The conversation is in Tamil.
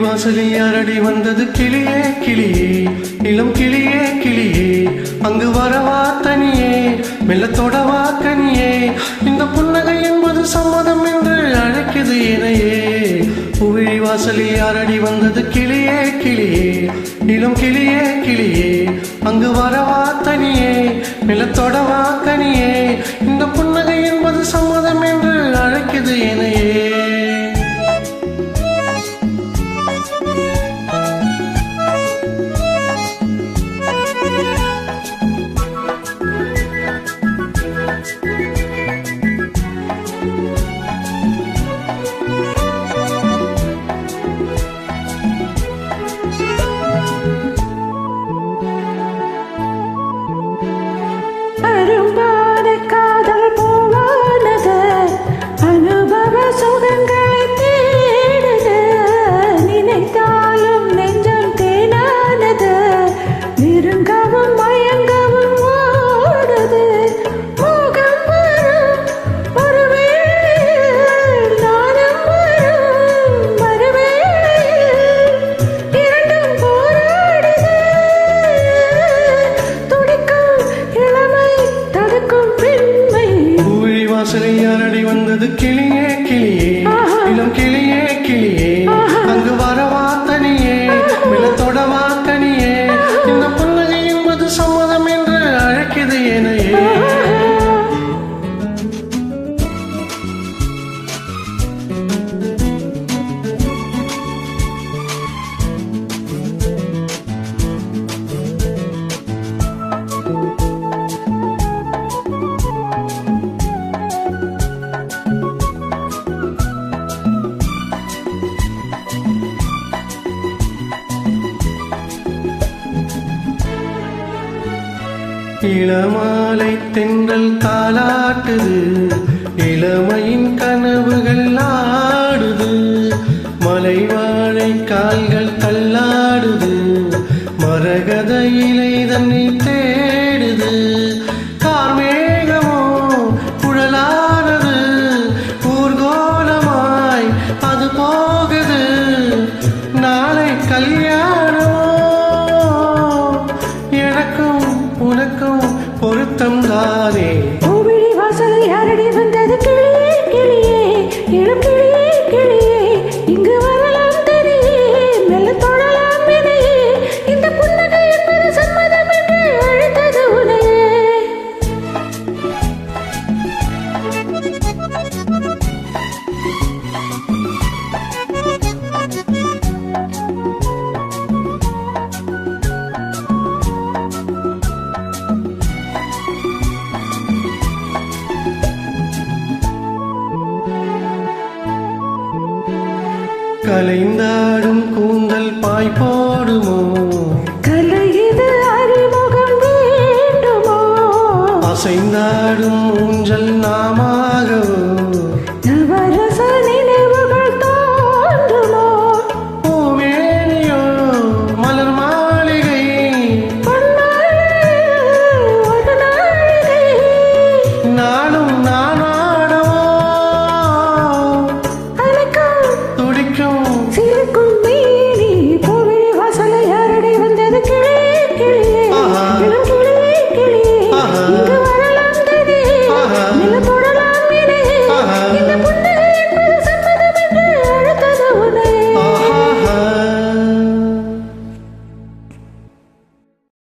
வாசலில் அரடி வந்தது கிளியே கிளியே. அழைக்குது இணையே. ஊழி வாசலில் யாரடி வந்தது? கிளியே கிளியே. இளம் கிளியே கிளியே. அங்கு வரவா தனியே மெல்ல தொடவா கனியே. இந்த புன்னகை என்பது சம்மதம் என்று அழைக்குது இணையே. ஊழி யாரடி வந்தது கிளியே கிளியே. இளமாலை தென்றல் தாளாட்டுது. இளமையின் கனவுகள் ஆடுது. மலை வாழை கால்கள் தள்ளாடுது. மரகத இலை தன்னை கலைந்தாடும் கூந்தல் பாய் போடுமோ? கலையுது அறிமுகம் வேண்டுமோ? அசைந்தாடும் ஊஞ்சல் நாமா